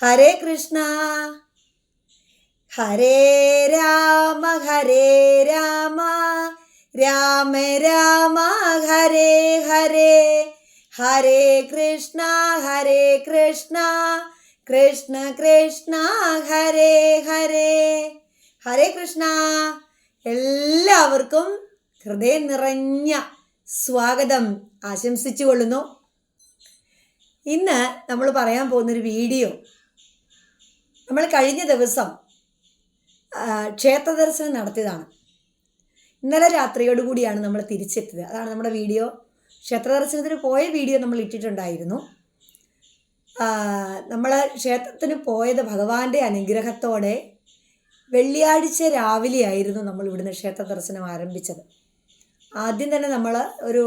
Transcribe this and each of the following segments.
ഹരേ കൃഷ്ണ. ഹരേ രാമ ഹരേ രാമ. രാമ രാമ ഹരേ ഹരേ. ഹരേ കൃഷ്ണ ഹരേ കൃഷ്ണ. കൃഷ്ണ കൃഷ്ണ ഹരേ ഹരേ. ഹരേ കൃഷ്ണ. എല്ലാവർക്കും ഹൃദയം നിറഞ്ഞ സ്വാഗതം ആശംസിച്ചു കൊള്ളുന്നു ഇന്ന് നമ്മൾ പറയാൻ പോകുന്നൊരു വീഡിയോ നമ്മൾ കഴിഞ്ഞ ദിവസം ക്ഷേത്ര ദർശനം നടത്തിയതാണ്. ഇന്നലെ രാത്രിയോടുകൂടിയാണ് നമ്മൾ തിരിച്ചെത്തിയത്. അതാണ് നമ്മുടെ വീഡിയോ. ക്ഷേത്ര ദർശനത്തിന് പോയ വീഡിയോ നമ്മൾ ഇട്ടിട്ടുണ്ടായിരുന്നു. നമ്മൾ ക്ഷേത്രത്തിന് പോയത് ഭഗവാന്റെ അനുഗ്രഹത്തോടെ വെള്ളിയാഴ്ച രാവിലെയായിരുന്നു നമ്മൾ ഇവിടുന്ന് ക്ഷേത്ര ദർശനം ആരംഭിച്ചത്. ആദ്യം തന്നെ നമ്മൾ ഒരു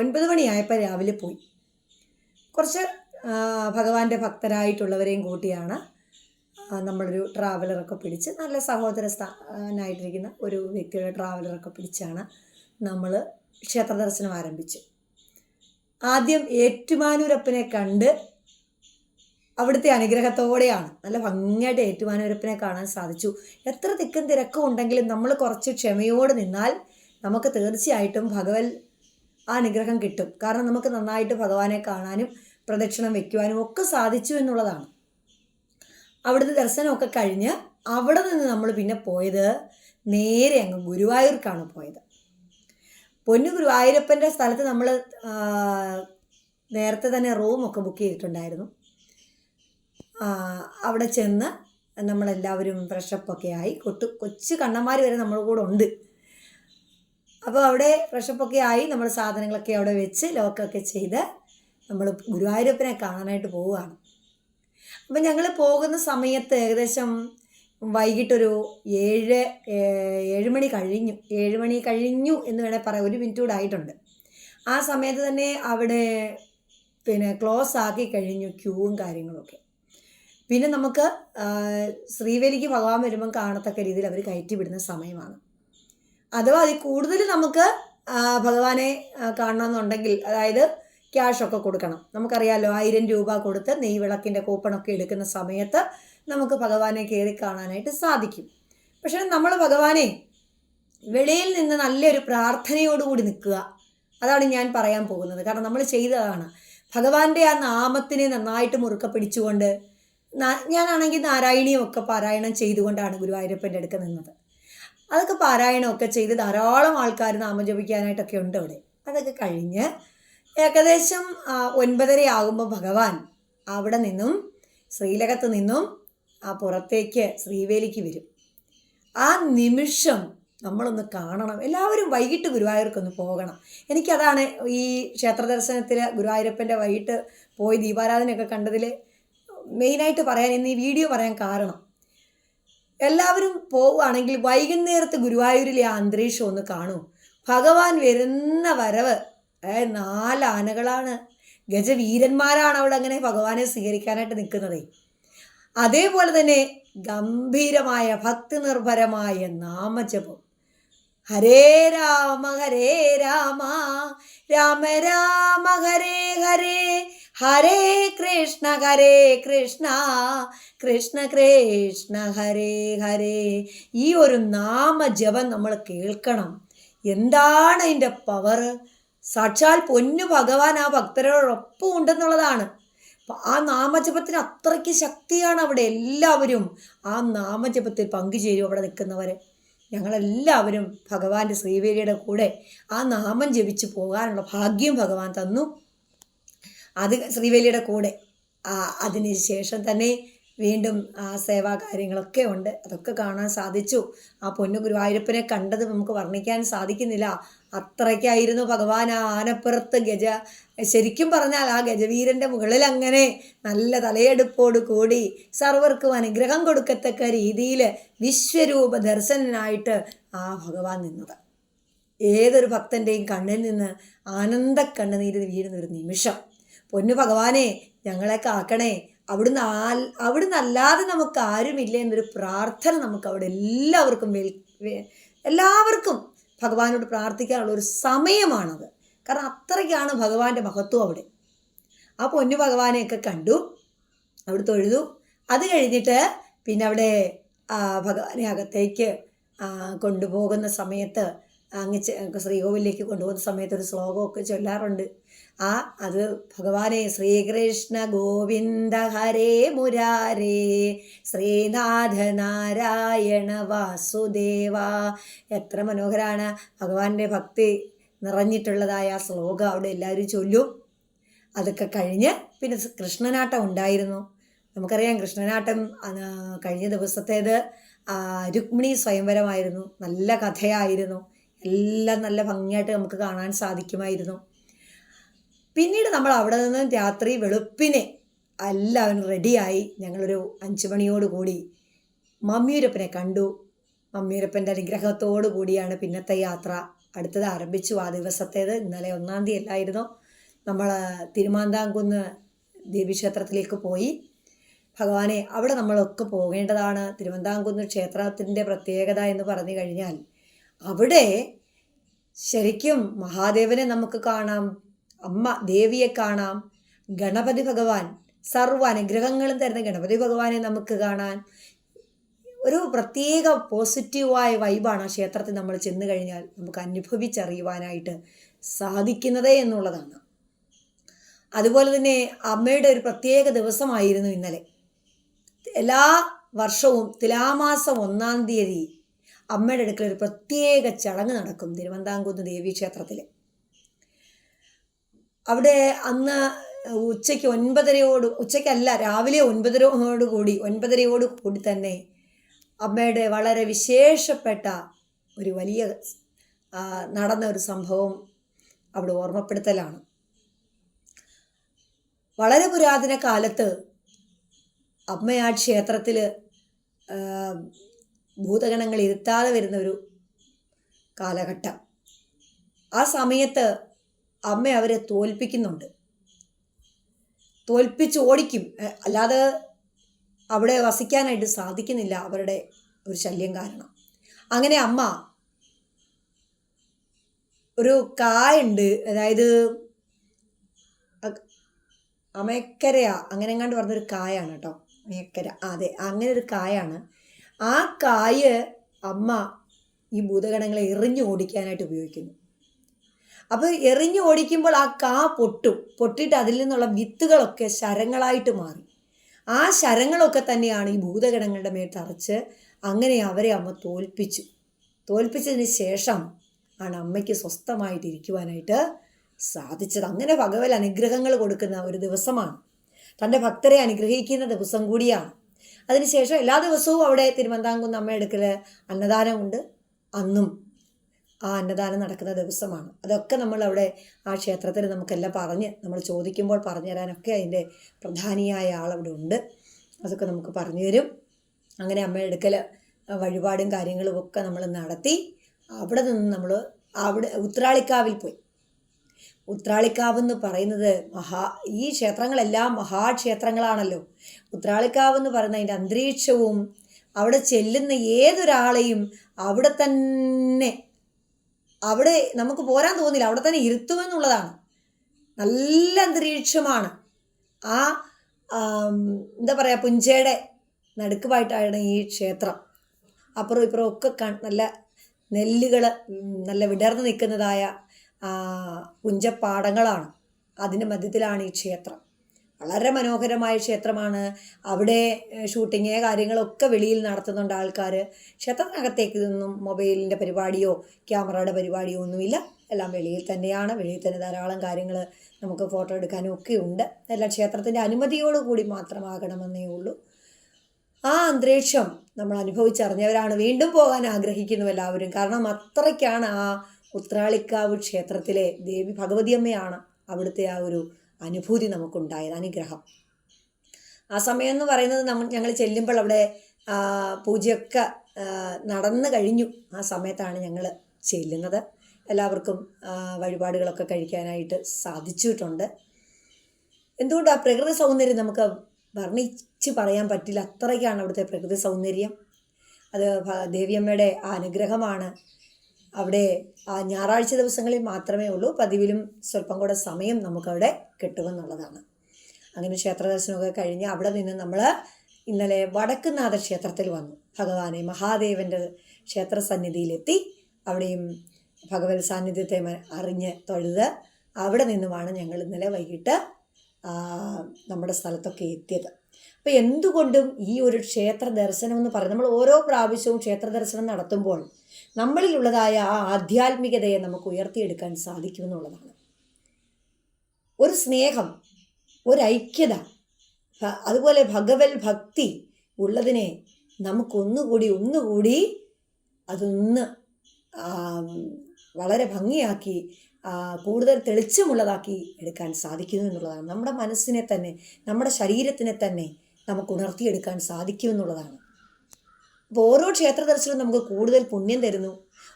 ഒൻപത് മണിയായപ്പോൾ രാവിലെ പോയി. കുറച്ച് ഭഗവാന്റെ ഭക്തരായിട്ടുള്ളവരെയും കൂട്ടിയാണ് നമ്മളൊരു ട്രാവലറൊക്കെ പിടിച്ച് നല്ല സഹോദര സ്ഥാനായിട്ടിരിക്കുന്ന ഒരു വ്യക്തിയുടെ ട്രാവലറൊക്കെ പിടിച്ചാണ് നമ്മൾ ക്ഷേത്ര ദർശനം ആരംഭിച്ചു. ആദ്യം ഏറ്റുമാനൂരപ്പനെ കണ്ട് അവിടുത്തെ അനുഗ്രഹത്തോടെയാണ് നല്ല ഭംഗിയായിട്ട് ഏറ്റുമാനൂരപ്പനെ കാണാൻ സാധിച്ചു. എത്ര തിക്കും തിരക്കും ഉണ്ടെങ്കിലും നമ്മൾ കുറച്ച് ക്ഷമയോടെ നിന്നാൽ നമുക്ക് തീർച്ചയായിട്ടും ഭഗവൽ ആ അനുഗ്രഹം കിട്ടും. കാരണം നമുക്ക് നന്നായിട്ട് ഭഗവാനെ കാണാനും പ്രദക്ഷിണം വെക്കുവാനും ഒക്കെ സാധിച്ചു എന്നുള്ളതാണ്. അവിടുത്തെ ദർശനമൊക്കെ കഴിഞ്ഞ് അവിടെ നിന്ന് നമ്മൾ പിന്നെ പോയത് നേരെ അങ്ങ് ഗുരുവായൂർക്കാണ് പോയത്. പൊന്നു ഗുരുവായൂരപ്പന്റെ സ്ഥലത്ത് നമ്മൾ നേരത്തെ തന്നെ റൂമൊക്കെ ബുക്ക് ചെയ്തിട്ടുണ്ടായിരുന്നു. അവിടെ ചെന്ന് നമ്മളെല്ലാവരും ഫ്രഷപ്പൊക്കെ ആയി. കൊട്ട് കൊച്ചു കണ്ണന്മാർ വരെ നമ്മുടെ കൂടെ ഉണ്ട്. അപ്പോൾ അവിടെ ഫ്രഷപ്പൊക്കെ ആയി. നമ്മൾ സാധനങ്ങളൊക്കെ അവിടെ വെച്ച് ലോക്കൊക്കെ ചെയ്ത് നമ്മൾ ഗുരുവായൂരപ്പനെ കാണാനായിട്ട് പോവുകയാണ്. അപ്പം ഞങ്ങൾ പോകുന്ന സമയത്ത് ഏകദേശം വൈകിട്ടൊരു ഏഴ് ഏഴ് മണി കഴിഞ്ഞു. ഏഴ് മണി കഴിഞ്ഞു എന്ന് വേണേൽ പറയാം. ഒരു മിനിറ്റ് കൂടെ ആയിട്ടുണ്ട്. ആ സമയത്ത് തന്നെ അവിടെ പിന്നെ ക്ലോസ് ആക്കി കഴിഞ്ഞു ക്യൂവും കാര്യങ്ങളൊക്കെ പിന്നെ നമുക്ക് ശ്രീവേലിക്ക് ഭഗവാൻ വരുമ്പം കാണത്തക്ക രീതിയിൽ അവർ കയറ്റി വിടുന്ന സമയമാണ്. അഥവാ അതിൽ കൂടുതൽ നമുക്ക് ഭഗവാനെ കാണണമെന്നുണ്ടെങ്കിൽ അതായത് ക്യാഷൊക്കെ കൊടുക്കണം. നമുക്കറിയാലോ ആയിരം രൂപ കൊടുത്ത് നെയ്വിളക്കിന്റെ കൂപ്പണൊക്കെ എടുക്കുന്ന സമയത്ത് നമുക്ക് ഭഗവാനെ കയറി കാണാനായിട്ട് സാധിക്കും. പക്ഷേ നമ്മൾ ഭഗവാനെ വെളിയിൽ നിന്ന് നല്ലൊരു പ്രാർത്ഥനയോടുകൂടി നിൽക്കുക. അതാണ് ഞാൻ പറയാൻ പോകുന്നത്. കാരണം നമ്മൾ ചെയ്തതാണ്. ഭഗവാന്റെ ആ നാമത്തിനെ നന്നായിട്ട് മുറുക്കെ പിടിച്ചുകൊണ്ട് ഞാനാണെങ്കിൽ നാരായണിയൊക്കെ പാരായണം ചെയ്തുകൊണ്ടാണ് ഗുരുവായൂരപ്പന്റെ അടുക്ക നിന്നത്. അതൊക്കെ പാരായണമൊക്കെ ചെയ്ത് ധാരാളം ആൾക്കാർ നാമം ജപിക്കാനായിട്ടൊക്കെ ഉണ്ട് അവിടെ. അതൊക്കെ കഴിഞ്ഞ് ഏകദേശം ഒൻപതര ആകുമ്പോൾ ഭഗവാൻ അവിടെ നിന്നും ശ്രീലകത്ത് നിന്നും ആ പുറത്തേക്ക് ശ്രീവേലിക്ക് വരും. ആ നിമിഷം നമ്മളൊന്ന് കാണണം. എല്ലാവരും വൈകിട്ട് ഗുരുവായൂർക്കൊന്ന് പോകണം. എനിക്കതാണ് ഈ ക്ഷേത്ര ദർശനത്തിൽ ഗുരുവായൂരപ്പന്റെ വൈകിട്ട് പോയി ദീപാരാധനയൊക്കെ കണ്ടതിൽ മെയിനായിട്ട് പറയാൻ ഇന്ന് ഈ വീഡിയോ പറയാൻ കാരണം എല്ലാവരും പോവുകയാണെങ്കിൽ വൈകുന്നേരത്ത് ഗുരുവായൂരിലെ ആ അന്തരീക്ഷം ഒന്ന് കാണൂ. ഭഗവാൻ വരുന്ന വരവ് ഏ നാല് ആനകളാണ് ഗജവീരന്മാരാണ് അവിടെ അങ്ങനെ ഭഗവാനെ സ്വീകരിക്കാനായിട്ട് നിൽക്കുന്നത്. അതേപോലെ തന്നെ ഗംഭീരമായ ഭക്തി നിർഭരമായ നാമജപം. ഹരേ രാമ ഹരേ രാമ രാമ രാമ ഹരേ ഹരേ ഹരേ കൃഷ്ണ ഹരേ കൃഷ്ണ കൃഷ്ണ കൃഷ്ണ ഹരേ ഹരേ. ഈ ഒരു നാമജപം നമ്മൾ കേൾക്കണം. എന്താണ് അതിന്റെ പവർ സാക്ഷാൽ പൊന്നു ഭഗവാൻ ആ ഭക്തരോടൊപ്പം ഉണ്ടെന്നുള്ളതാണ്. ആ നാമജപത്തിന് അത്രയ്ക്ക് ശക്തിയാണ് അവിടെ എല്ലാവരും. ആ നാമജപത്തിൽ പങ്കുചേരും അവിടെ നിൽക്കുന്നവരെ. ഞങ്ങളെല്ലാവരും ഭഗവാന്റെ ശ്രീവേലിയുടെ കൂടെ ആ നാമം ജപിച്ചു പോകാനുള്ള ഭാഗ്യം ഭഗവാൻ തന്നു. അത് ശ്രീവേലിയുടെ കൂടെ. ആ അതിന് ശേഷം തന്നെ വീണ്ടും ആ സേവാ കാര്യങ്ങളൊക്കെ ഉണ്ട്. അതൊക്കെ കാണാൻ സാധിച്ചു. ആ പൊന്നു ഗുരുവായൂരപ്പനെ കണ്ടത് നമുക്ക് വർണിക്കാൻ സാധിക്കുന്നില്ല. അത്രയ്ക്കായിരുന്നു ഭഗവാൻ ആ ആനപ്പുറത്ത് ഗജ ശരിക്കും പറഞ്ഞാൽ ആ ഗജവീരന്റെ മുകളിൽ അങ്ങനെ നല്ല തലയെടുപ്പോട് കൂടി സർവർക്കും അനുഗ്രഹം കൊടുക്കത്തക്ക രീതിയിൽ വിശ്വരൂപ ദർശനനായിട്ട് ആ ഭഗവാൻ നിന്നത്. ഏതൊരു ഭക്തന്റെയും കണ്ണിൽ നിന്ന് ആനന്ദ കണ്ണുനീര് വീഴുന്ന ഒരു നിമിഷം. പൊന്നു ഭഗവാനെ ഞങ്ങളെ കാക്കണേ അവിടുന്ന് ആ അവിടുന്ന് അല്ലാതെ നമുക്ക് ആരുമില്ല എന്നൊരു പ്രാർത്ഥന നമുക്ക് അവിടെ എല്ലാവർക്കും എല്ലാവർക്കും ഭഗവാനോട് പ്രാർത്ഥിക്കാനുള്ള ഒരു സമയമാണത്. കാരണം അത്രയ്ക്കാണ് ഭഗവാന്റെ മഹത്വം അവിടെ. ആ പൊന്നു ഭഗവാനെയൊക്കെ കണ്ടു അവിടെ തൊഴുതു അത് കഴിഞ്ഞിട്ട് പിന്നെ അവിടെ ഭഗവാനെ അകത്തേക്ക് കൊണ്ടുപോകുന്ന സമയത്ത് അങ്ങ് ശ്രീകോവിലേക്ക് കൊണ്ടുപോകുന്ന സമയത്ത് ഒരു ശ്ലോകമൊക്കെ ചൊല്ലാറുണ്ട്. ആ അത് ഭഗവാനെ ശ്രീകൃഷ്ണ ഗോവിന്ദ ഹരേ മുരാരേ ശ്രീനാഥ നാരായണ വാസുദേവ. എത്ര മനോഹരാണ് ഭഗവാന്റെ ഭക്തി നിറഞ്ഞിട്ടുള്ളതായ ആ ശ്ലോകം അവിടെ എല്ലാവരും ചൊല്ലും. അതൊക്കെ കഴിഞ്ഞ് പിന്നെ കൃഷ്ണനാട്ടം ഉണ്ടായിരുന്നു. നമുക്കറിയാം കൃഷ്ണനാട്ടം കഴിഞ്ഞ ദിവസത്തേത് രുക്മിണി സ്വയംവരമായിരുന്നു. നല്ല കഥയായിരുന്നു. എല്ലാം നല്ല ഭംഗിയായിട്ട് നമുക്ക് കാണാൻ സാധിക്കുമായിരുന്നു. പിന്നീട് നമ്മൾ അവിടെ നിന്ന് രാത്രി വെളുപ്പിനെ എല്ലാവരും റെഡിയായി ഞങ്ങളൊരു അഞ്ചു മണിയോടുകൂടി മമ്മിയൂരപ്പനെ കണ്ടു. മമ്മിയൂരപ്പന്റെ അനുഗ്രഹത്തോടു കൂടിയാണ് പിന്നത്തെ യാത്ര. അടുത്തത് ആരംഭിച്ചു. ആ ദിവസത്തേത് ഇന്നലെ ഒന്നാം തീയതി അല്ലായിരുന്നു നമ്മൾ തിരുമാന്താംകുന്ന് ദേവീക്ഷേത്രത്തിലേക്ക് പോയി. ഭഗവാനെ അവിടെ നമ്മളൊക്കെ പോകേണ്ടതാണ്. തിരുവന്താംകുന്ന് ക്ഷേത്രത്തിന്റെ പ്രത്യേകത എന്ന് പറഞ്ഞു കഴിഞ്ഞാൽ അവിടെ ശരിക്കും മഹാദേവനെ നമുക്ക് കാണാം അമ്മ ദേവിയെ കാണാം ഗണപതി ഭഗവാൻ സർവ അനുഗ്രഹങ്ങളും തരുന്ന ഗണപതി ഭഗവാനെ നമുക്ക് കാണാൻ. ഒരു പ്രത്യേക പോസിറ്റീവായ വൈബാണ് ആ ക്ഷേത്രത്തിൽ നമ്മൾ ചെന്ന് കഴിഞ്ഞാൽ നമുക്ക് അനുഭവിച്ചറിയുവാനായിട്ട് സാധിക്കുന്നത് എന്നുള്ളതാണ്. അതുപോലെ തന്നെ അമ്മയുടെ ഒരു പ്രത്യേക ദിവസമായിരുന്നു ഇന്നലെ. എല്ലാ വർഷവും തുലാമാസം ഒന്നാം തീയതി അമ്മയുടെ അടുക്കൽ ഒരു പ്രത്യേക ചടങ്ങ് നടക്കും തിരുവന്താംകുന്ന് ദേവീ ക്ഷേത്രത്തിൽ അവിടെ അന്ന് ഉച്ചയ്ക്ക് ഒൻപതരയോട് ഉച്ചയ്ക്കല്ല രാവിലെ ഒൻപതരയോട് കൂടി ഒൻപതരയോട് കൂടി തന്നെ അമ്മയുടെ വളരെ വിശേഷപ്പെട്ട ഒരു വലിയ നടന്ന ഒരു സംഭവം അവിടെ ഓർമ്മപ്പെടുത്തലാണ്. വളരെ പുരാതന കാലത്ത് അമ്മ ആ ക്ഷേത്രത്തിൽ ഭൂതഗണങ്ങൾ ഇരുത്താതെ വരുന്ന ഒരു കാലഘട്ടം. ആ സമയത്ത് അമ്മ അവരെ തോൽപ്പിക്കുന്നുണ്ട്. തോൽപ്പിച്ച് ഓടിക്കും. അല്ലാതെ അവിടെ വസിക്കാനായിട്ട് സാധിക്കുന്നില്ല അവരുടെ ഒരു ശല്യം കാരണം. അങ്ങനെ അമ്മ ഒരു കായുണ്ട്. അതായത് അമേക്കരയാ അങ്ങനെ എങ്ങാണ്ട് പറഞ്ഞൊരു കായാണ് കേട്ടോ. അമേക്കര. അതെ. അങ്ങനെ ഒരു കായാണ്. ആ കായ് അമ്മ ഈ ഭൂതഗണങ്ങളെ എറിഞ്ഞു ഓടിക്കാനായിട്ട് ഉപയോഗിക്കുന്നു. അപ്പോൾ എറിഞ്ഞു ഓടിക്കുമ്പോൾ ആ കാ പൊട്ടും. പൊട്ടിയിട്ട് അതിൽ നിന്നുള്ള വിത്തുകളൊക്കെ ശരങ്ങളായിട്ട് മാറി. ആ ശരങ്ങളൊക്കെ തന്നെയാണ് ഈ ഭൂതഗണങ്ങളുടെ മേൽ തറച്ച് അങ്ങനെ അവരെ അമ്മ തോൽപ്പിച്ചു. തോൽപ്പിച്ചതിന് ശേഷം ആണ് അമ്മയ്ക്ക് സ്വസ്ഥമായിട്ട് ഇരിക്കുവാനായിട്ട് സാധിച്ചത്. അങ്ങനെ ഭഗവത് അനുഗ്രഹങ്ങൾ കൊടുക്കുന്ന ഒരു ദിവസമാണ്. തന്റെ ഭക്തരെ അനുഗ്രഹിക്കുന്ന ദിവസം കൂടിയാണ്. അതിനുശേഷം എല്ലാ ദിവസവും അവിടെ തിരുവന്താംകുന്ന് അമ്മ എടുക്കൽ അന്നദാനമുണ്ട്. അന്നും ആ അന്നദാനം നടക്കുന്ന ദിവസമാണ്. അതൊക്കെ നമ്മൾ അവിടെ ആ ക്ഷേത്രത്തിൽ നമുക്കെല്ലാം പറഞ്ഞ് നമ്മൾ ചോദിക്കുമ്പോൾ പറഞ്ഞു തരാനൊക്കെ അതിന്റെ പ്രധാനിയായ ആളവിടെ ഉണ്ട്. അതൊക്കെ നമുക്ക് പറഞ്ഞു തരും. അങ്ങനെ അമ്മ എടുക്കൽ വഴിപാടും കാര്യങ്ങളും ഒക്കെ നമ്മൾ നടത്തി അവിടെ നിന്ന് നമ്മൾ അവിടെ ഉത്രാളിക്കാവിൽ പോയി. ഉത്രാളിക്കാവ് എന്ന് പറയുന്നത് മഹാ ഈ ക്ഷേത്രങ്ങളെല്ലാം മഹാക്ഷേത്രങ്ങളാണല്ലോ. ഉത്രാളിക്കാവ് എന്ന് പറയുന്ന അതിന്റെ അന്തരീക്ഷവും അവിടെ ചെല്ലുന്ന ഏതൊരാളെയും അവിടെ തന്നെ അവിടെ നമുക്ക് പോരാൻ തോന്നില്ല അവിടെ തന്നെ ഇരുത്തുമെന്നുള്ളതാണ് നല്ല അന്തരീക്ഷമാണ്. ആ എന്താ പറയുക പുഞ്ചയുടെ നടുക്കുമായിട്ടാണ് ഈ ക്ഷേത്രം. അപ്പുറം ഇപ്പുറം ഒക്കെ നല്ല നെല്ലുകൾ നല്ല വിടർന്ന് നിൽക്കുന്നതായ പുഞ്ചപ്പാടങ്ങളാണ് അതിന്റെ മധ്യത്തിലാണ് ഈ ക്ഷേത്രം. വളരെ മനോഹരമായ ക്ഷേത്രമാണ്. അവിടെ ഷൂട്ടിങ് കാര്യങ്ങളൊക്കെ വെളിയിൽ നടത്തുന്നുണ്ട് ആൾക്കാർ ക്ഷേത്രത്തിനകത്തേക്ക് നിന്നും മൊബൈലിന്റെ പരിപാടിയോ ക്യാമറയുടെ പരിപാടിയോ ഒന്നുമില്ല. എല്ലാം വെളിയിൽ തന്നെയാണ്. വെളിയിൽ തന്നെ ധാരാളം കാര്യങ്ങൾ നമുക്ക് ഫോട്ടോ എടുക്കാനും ഒക്കെ ഉണ്ട്. എല്ലാം ക്ഷേത്രത്തിന്റെ അനുമതിയോട് കൂടി മാത്രമാകണമെന്നേ ഉള്ളൂ. ആ അന്തരീക്ഷം നമ്മൾ അനുഭവിച്ചറിഞ്ഞവരാണ് വീണ്ടും പോകാൻ ആഗ്രഹിക്കുന്നു എല്ലാവരും കാരണം അത്രയ്ക്കാണ് ആ ഉത്രാളിക്കാവ് ക്ഷേത്രത്തിലെ ദേവി ഭഗവതിയമ്മയാണ് അവിടുത്തെ ആ ഒരു അനുഭൂതി നമുക്കുണ്ടായത് അനുഗ്രഹം. ആ സമയം എന്ന് പറയുന്നത് നമ്മൾ ഞങ്ങൾ ചെല്ലുമ്പോൾ അവിടെ പൂജയൊക്കെ നടന്നു കഴിഞ്ഞു. ആ സമയത്താണ് ഞങ്ങൾ ചെല്ലുന്നത്. എല്ലാവർക്കും വഴിപാടുകളൊക്കെ കഴിക്കാനായിട്ട് സാധിച്ചിട്ടുണ്ട്. എന്തുകൊണ്ട് ആ പ്രകൃതി സൗന്ദര്യം നമുക്ക് വർണിച്ച് പറയാൻ പറ്റില്ല? അത്രയ്ക്കാണ് അവിടുത്തെ പ്രകൃതി സൗന്ദര്യം. അത് ദേവിയമ്മയുടെ ആ അനുഗ്രഹമാണ്. അവിടെ ഞായറാഴ്ച ദിവസങ്ങളിൽ മാത്രമേ ഉള്ളൂ. പതിവിലും സ്വല്പം കൂടെ സമയം നമുക്കവിടെ കിട്ടുമെന്നുള്ളതാണ്. അങ്ങനെ ക്ഷേത്ര ദർശനമൊക്കെ കഴിഞ്ഞ് അവിടെ നിന്ന് നമ്മൾ ഇന്നലെ വടക്കുന്നാഥ ക്ഷേത്രത്തിൽ വന്നു. ഭഗവാനെ മഹാദേവന്റെ ക്ഷേത്ര സന്നിധിയിലെത്തി അവിടെയും ഭഗവത് സാന്നിധ്യത്തെ അറിഞ്ഞ് തൊഴുത് അവിടെ നിന്നുമാണ് ഞങ്ങൾ ഇന്നലെ വൈകിട്ട് നമ്മുടെ സ്ഥലത്തൊക്കെ എത്തിയത്. അപ്പോൾ എന്തുകൊണ്ടും ഈ ഒരു ക്ഷേത്ര ദർശനം എന്ന് പറയുന്നത് നമ്മൾ ഓരോ പ്രാവശ്യവും ക്ഷേത്ര ദർശനം നടത്തുമ്പോൾ നമ്മളിലുള്ളതായ ആ ആധ്യാത്മികതയെ നമുക്ക് ഉയർത്തിയെടുക്കാൻ സാധിക്കുമെന്നുള്ളതാണ്. ഒരു സ്നേഹം ഒരു ഐക്യത അതുപോലെ ഭഗവൽ ഭക്തി ഉള്ളതിനെ നമുക്കൊന്നുകൂടി ഒന്നുകൂടി അതൊന്ന് വളരെ ഭംഗിയാക്കി കൂടുതൽ തെളിച്ചമുള്ളതാക്കി എടുക്കാൻ സാധിക്കുന്നു എന്നുള്ളതാണ്. നമ്മുടെ മനസ്സിനെ തന്നെ നമ്മുടെ ശരീരത്തിനെ തന്നെ നമുക്ക് ഉണർത്തിയെടുക്കാൻ സാധിക്കുമെന്നുള്ളതാണ്. അപ്പോൾ ഓരോ ക്ഷേത്ര ദർശനവും നമുക്ക് കൂടുതൽ പുണ്യം തരുന്നു.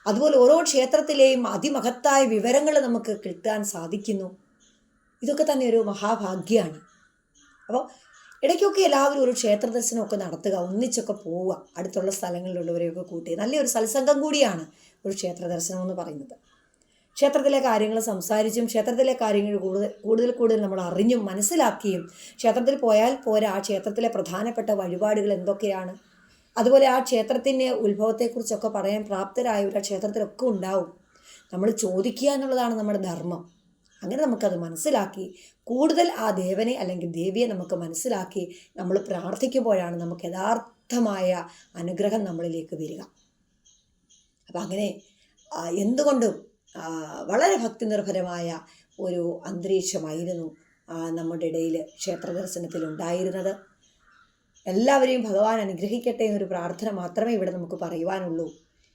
അതുപോലെ ഓരോ ക്ഷേത്രത്തിലെയും അതിമഹത്തായ വിവരങ്ങൾ നമുക്ക് കിട്ടാൻ സാധിക്കുന്നു. ഇതൊക്കെ തന്നെ ഒരു മഹാഭാഗ്യമാണ് അപ്പോൾ ഇടയ്ക്കൊക്കെ എല്ലാവരും ഒരു ക്ഷേത്ര ദർശനമൊക്കെ നടത്തുക ഒന്നിച്ചൊക്കെ പോവുക അടുത്തുള്ള സ്ഥലങ്ങളിലുള്ളവരെയൊക്കെ കൂട്ടി. നല്ലൊരു സത്സംഗം കൂടിയാണ് ഒരു ക്ഷേത്ര ദർശനം എന്ന് പറയുന്നത്. ക്ഷേത്രത്തിലെ കാര്യങ്ങൾ സംസാരിച്ചും ക്ഷേത്രത്തിലെ കാര്യങ്ങൾ കൂടുതൽ കൂടുതൽ കൂടുതൽ നമ്മൾ അറിഞ്ഞും മനസ്സിലാക്കിയും ക്ഷേത്രത്തിൽ പോയാൽ പോരാ ആ ക്ഷേത്രത്തിലെ പ്രധാനപ്പെട്ട വഴിപാടുകൾ എന്തൊക്കെയാണ്? അതുപോലെ ആ ക്ഷേത്രത്തിന്റെ ഉത്ഭവത്തെക്കുറിച്ചൊക്കെ പറയാൻ പ്രാപ്തരായവർ ആ ക്ഷേത്രത്തിലൊക്കെ ഉണ്ടാവും. നമ്മൾ ചോദിക്കുക എന്നുള്ളതാണ് നമ്മുടെ ധർമ്മം. അങ്ങനെ നമുക്കത് മനസ്സിലാക്കി കൂടുതൽ ആ ദേവനെ അല്ലെങ്കിൽ ദേവിയെ നമുക്ക് മനസ്സിലാക്കി നമ്മൾ പ്രാർത്ഥിക്കുമ്പോഴാണ് നമുക്ക് യഥാർത്ഥമായ അനുഗ്രഹം നമ്മളിലേക്ക് വരിക. അപ്പം അങ്ങനെ എന്തുകൊണ്ടും വളരെ ഭക്തി നിർഭരമായ ഒരു അന്തരീക്ഷമായിരുന്നു നമ്മുടെ ഇടയിൽ ക്ഷേത്ര ദർശനത്തിൽ ഉണ്ടായിരുന്നത് എല്ലാവരെയും ഭഗവാൻ അനുഗ്രഹിക്കട്ടെ എന്നൊരു പ്രാർത്ഥന മാത്രമേ ഇവിടെ നമുക്ക് പറയുവാനുള്ളൂ.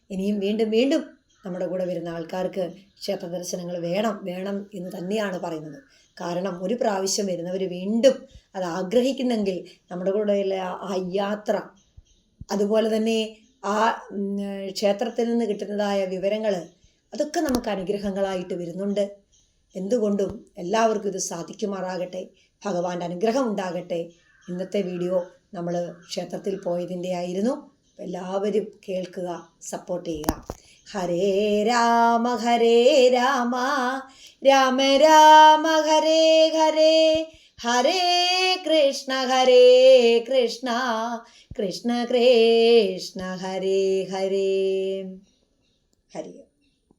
ഇനിയും വീണ്ടും വീണ്ടും നമ്മുടെ കൂടെ വരുന്ന ആൾക്കാർക്ക് ക്ഷേത്ര ദർശനങ്ങൾ വേണം വേണം എന്ന് തന്നെയാണ് പറയുന്നത്. കാരണം ഒരു പ്രാവശ്യം വരുന്നവർ വീണ്ടും അത് ആഗ്രഹിക്കുന്നെങ്കിൽ നമ്മുടെ കൂടെയുള്ള ആ- യാത്ര അതുപോലെ തന്നെ ആ ക്ഷേത്രത്തിൽ നിന്ന് കിട്ടുന്നതായ വിവരങ്ങൾ അതൊക്കെ നമുക്ക് അനുഗ്രഹങ്ങളായിട്ട് വരുന്നുണ്ട്. എന്തുകൊണ്ടും എല്ലാവർക്കും ഇത് സാധിക്കുമാറാകട്ടെ ഭഗവാന്റെ അനുഗ്രഹം ഉണ്ടാകട്ടെ. ഇന്നത്തെ വീഡിയോ നമ്മൾ ക്ഷേത്രത്തിൽ പോയതിന്റെ ആയിരുന്നു. എല്ലാവരും കേൾക്കുക സപ്പോർട്ട് ചെയ്യുക. ഹരേ രാമ ഹരേ രാമ. രാമ രാമ ഹരേ ഹരേ. ഹരേ കൃഷ്ണ ഹരേ കൃഷ്ണ. കൃഷ്ണ കൃഷ്ണ ഹരേ ഹരേ. ഹരേ